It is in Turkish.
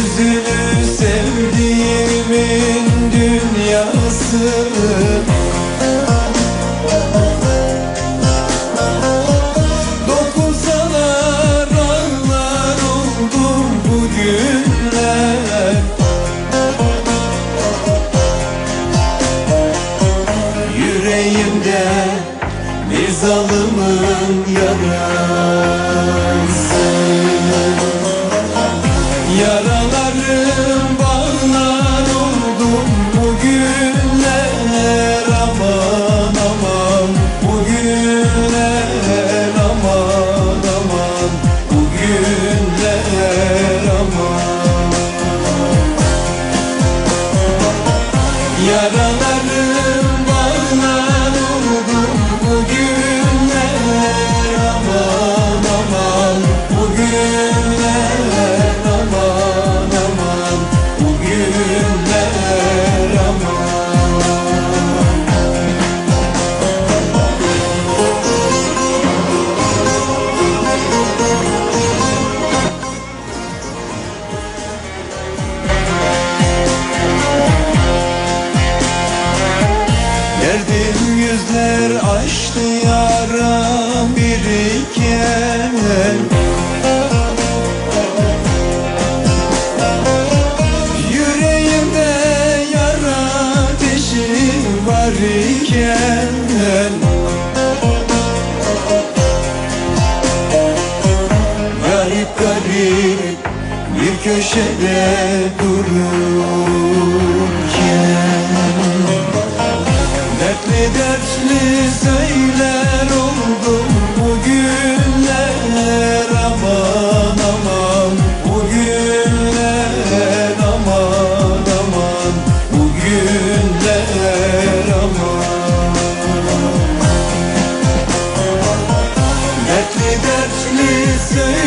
Üzülür sevdiğimin dünyası. Dokunsalar ağlar oldum bugünler Yüreğimde bir zalımın yanı. Yaralarım bağlar oldum bugünler Aman aman bugünler aman aman Bugünler aman. Yaralarım Yüzler açtı yaram biriken Yüreğimde yara ateşi var iken. Garip garip bir köşede dururken Dertli söyler oldum bugünler aman aman Bugünler aman aman Bugünler aman. Dertli dertli söyler